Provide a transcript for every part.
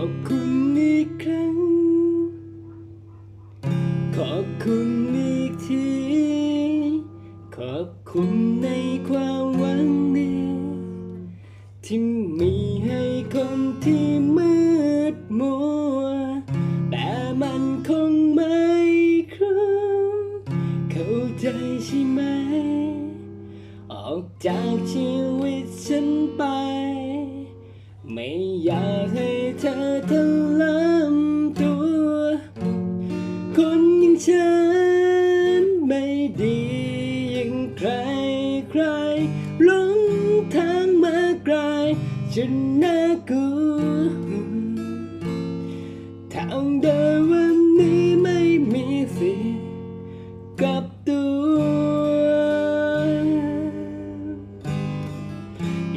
อบคุณอีกครั้ง ขอบคุณอีกที ขอบคุณในความหวังนี้ที่มีให้คนที่มืดมัว แต่มันคงไม่ครู้เข้าใจใช่ไหม ออกจากชีวิตฉันไป ไม่อยากให้เธอทลำตัว คนอย่างฉันไม่ดีอย่างใครใครหลงทางมาไกลจนน่ากลัวทางเดินวันนี้ไม่มีสิกับตัว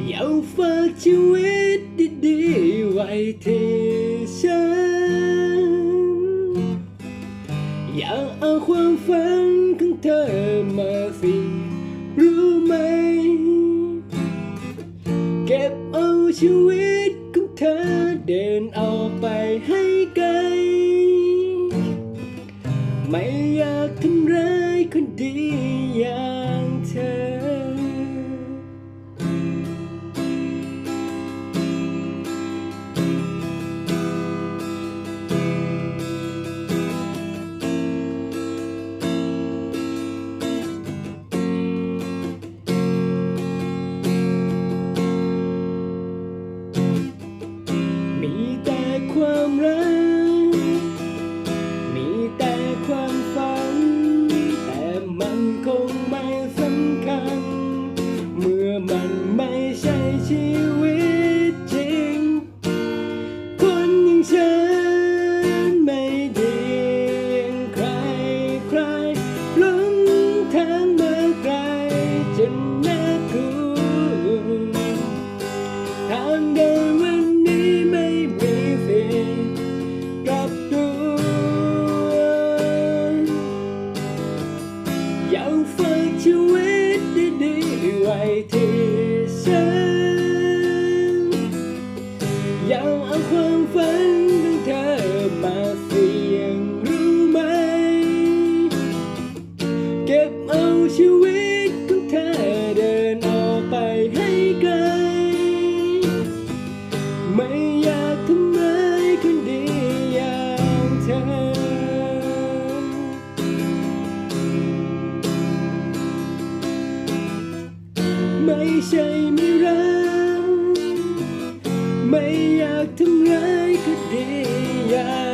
อยากฝากชีวิต ดีไว้ที่ฉัน อยากเอาความฝันของเธอมาสิรู้ไหม เก็บเอาชีวิตของเธอเดินออกไปให้ไกล ไม่อยากทำร้ายคนดี ชีวิตของเธอเดินออกไปให้ไกล ไม่อยากทำร้ายคนดีอย่างเธอ ไม่ใช่ไม่รัก ไม่อยากทำร้ายคนดีอย่าง